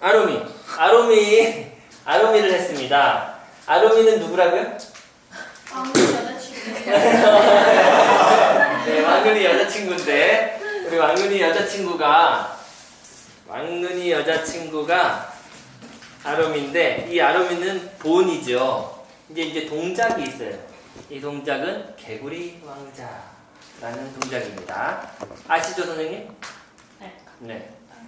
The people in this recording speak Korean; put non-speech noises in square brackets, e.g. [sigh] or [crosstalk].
아로미. 아로미. 아로미를 했습니다. 아로미는 누구라고요? 왕눈이 여자친구. [laughs] 네, 왕눈이 여자친구인데 우리 왕눈이 여자친구가 왕눈이 여자친구가 아로미인데 이 아로미는 본이죠. 이제 이제 동작이 있어요. 이 동작은 개구리 왕자라는 동작입니다. 아시죠, 선생님? 네. 네.